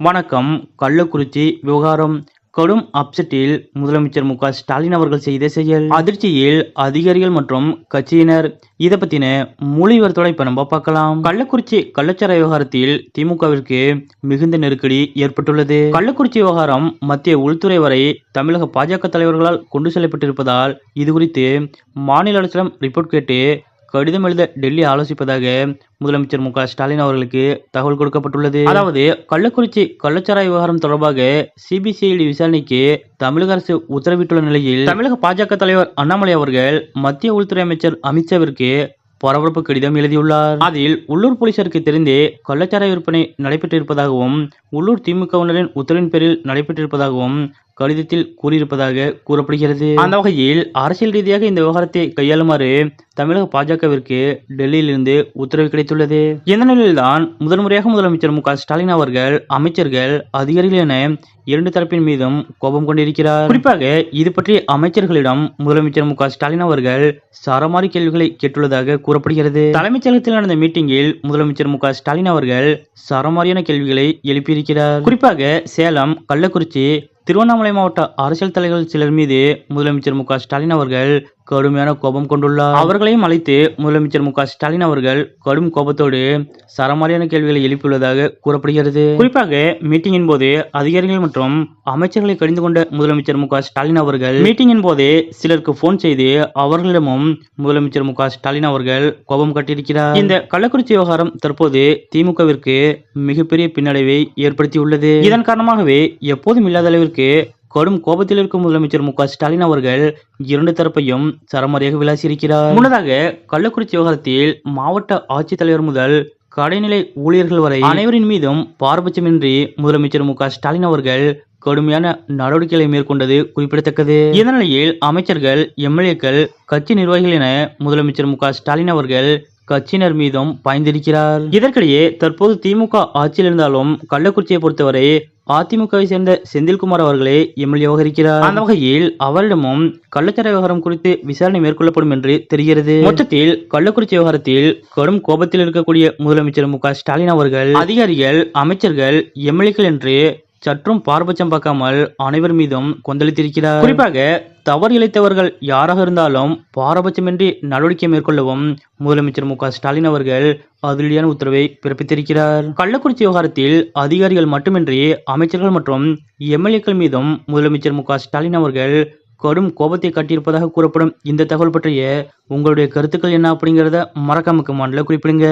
வணக்கம். கள்ளக்குறிச்சி விவகாரம். கடும் அப்செட்டில் முதலமைச்சர் மு ஸ்டாலின் அவர்கள் செய்த செயல். அதிர்ச்சியில் அதிகாரிகள் மற்றும் கட்சியினர். இதை பத்தின முழு இப்ப நம்ம பார்க்கலாம். கள்ளக்குறிச்சி கள்ளச்சார விவகாரத்தில் திமுகவிற்கு மிகுந்த நெருக்கடி ஏற்பட்டுள்ளது. கள்ளக்குறிச்சி விவகாரம் மத்திய உள்துறை வரை தமிழக பாஜக தலைவர்களால் கொண்டு செல்லப்பட்டிருப்பதால் இது குறித்து மாநில அரசிடம் ரிப்போர்ட் கேட்டு கடிதம் எழுத டெல்லி ஆலோசிப்பதாக முதலமைச்சர் மு ஸ்டாலின் அவர்களுக்கு தகவல் கொடுக்கப்பட்டுள்ளது. அதாவது கள்ளக்குறிச்சி கள்ளச்சாராய விவகாரம் தொடர்பாக சிபிசிஐடி விசாரணைக்கு தமிழக அரசு உத்தரவிட்டுள்ள நிலையில் தமிழக பாஜக தலைவர் அண்ணாமலை அவர்கள் மத்திய உள்துறை அமைச்சர் அமித்ஷாவிற்கு பரபரப்பு கடிதம் எழுதியுள்ளார். அதில் உள்ளூர் போலீசாருக்கு தெரிந்தே கள்ளச்சாராய விற்பனை நடைபெற்றிருப்பதாகவும் உள்ளூர் திமுகவினரின் உத்தரவின் பேரில் நடைபெற்றிருப்பதாகவும் கடிதத்தில் கூறியிருப்பதாக கூறப்படுகிறது. அந்த வகையில் அரசியல் ரீதியாக இந்த விவகாரத்தை கையாளுமாறு தமிழக பாஜகவிற்கு டெல்லியிலிருந்து உத்தரவு கிடைத்துள்ளது. இந்த நிலையில்தான் முதன்முறையாக முதலமைச்சர் மு ஸ்டாலின் அவர்கள் அமைச்சர்கள் அதிகாரிகள் என இரண்டு தரப்பின் மீதும் கோபம் கொண்டிருக்கிறார். குறிப்பாக இது பற்றி அமைச்சர்களிடம் முதலமைச்சர் மு ஸ்டாலின் அவர்கள் சரமாரி கேள்விகளை கேட்டுள்ளதாக கூறப்படுகிறது. தலைமைச் செயலகத்தில் நடந்த மீட்டிங்கில் முதலமைச்சர் மு ஸ்டாலின் அவர்கள் சரமாரியான கேள்விகளை எழுப்பியிருக்கிறார். குறிப்பாக சேலம் கள்ளக்குறிச்சி திருவண்ணாமலை மாவட்ட அரசியல் தலைவர்கள் சிலர் மீது முதலமைச்சர் மு க ஸ்டாலின் அவர்கள் கடுமையான கோபம் கொண்டுள்ளார். அவர்களையும் அழைத்து முதலமைச்சர் மு ஸ்டாலின் அவர்கள் கடும் கோபத்தோடு சரமாரியான கேள்விகளை எழுப்பியுள்ளதாக கூறப்படுகிறது. குறிப்பாக மீட்டிங்கின் போது அதிகாரிகள் மற்றும் அமைச்சர்களை கடிந்து கொண்ட முதலமைச்சர் மு ஸ்டாலின் அவர்கள் மீட்டிங்கின் போது சிலருக்கு போன் செய்து அவர்களிடமும் முதலமைச்சர் மு ஸ்டாலின் அவர்கள் கோபம் கட்டியிருக்கிறார். இந்த கள்ளக்குறிச்சி விவகாரம் தற்போது திமுகவிற்கு மிகப்பெரிய பின்னடைவை ஏற்படுத்தியுள்ளது. இதன் காரணமாகவே எப்போதும் இல்லாத அளவிற்கு கடும் கோபத்தில் இருக்கும் முதலமைச்சர் மு ஸ்டாலின் அவர்கள் இரண்டு தரப்பையும் சரமாரியாக விளாசியிருக்கிறார். முன்னதாக கள்ளக்குறிச்சி விவகாரத்தில் மாவட்ட ஆட்சித்தலைவர் முதல் கடைநிலை ஊழியர்கள் வரை அனைவரின் மீதும் பாரபட்சமின்றி முதலமைச்சர் மு ஸ்டாலின் அவர்கள் கடுமையான நடவடிக்கைகளை மேற்கொண்டது குறிப்பிடத்தக்கது. இந்த நிலையில் அமைச்சர்கள் எம்எல்ஏக்கள் கட்சி நிர்வாகிகள் என முதலமைச்சர் மு ஸ்டாலின் அவர்கள் கட்சியினர் மீதும் பாய்ந்திருக்கிறார். இதற்கிடையே தற்போது திமுக ஆட்சியில் இருந்தாலும் கள்ளக்குறிச்சியை பொறுத்தவரை அதிமுகவை சேர்ந்த செந்தில்குமார் அவர்களே எம்எல்ஏவாக இருக்கிறார். அந்த வகையில் அவரிடமும் கள்ளச்சார விவகாரம் குறித்து விசாரணை மேற்கொள்ளப்படும் என்று தெரிகிறது. மொத்தத்தில் கள்ளக்குறிச்சி விவகாரத்தில் கடும் கோபத்தில் இருக்கக்கூடிய முதலமைச்சர் மு ஸ்டாலின் அவர்கள் அதிகாரிகள் அமைச்சர்கள் எம்எல்ஏக்கள் என்று சற்றும் பாரபட்சம் பார்க்காமல் அனைவர் மீதும் கொந்தளித்திருக்கிறார். குறிப்பாக தவறு இழைத்தவர்கள் யாராக இருந்தாலும் பாரபட்சமின்றி நடவடிக்கை மேற்கொள்ளவும் முதலமைச்சர் மு ஸ்டாலின் அவர்கள் அதிரடியான உத்தரவை பிறப்பித்திருக்கிறார். கள்ளக்குறிச்சி விவகாரத்தில் அதிகாரிகள் மட்டுமின்றி அமைச்சர்கள் மற்றும் எம்எல்ஏக்கள் மீதும் முதலமைச்சர் மு ஸ்டாலின் அவர்கள் கடும் கோபத்தை கட்டியிருப்பதாக கூறப்படும் இந்த தகவல் பற்றிய உங்களுடைய கருத்துக்கள் என்ன அப்படிங்கிறத மறக்காம கமாண்டில் குறிப்பிடுங்க.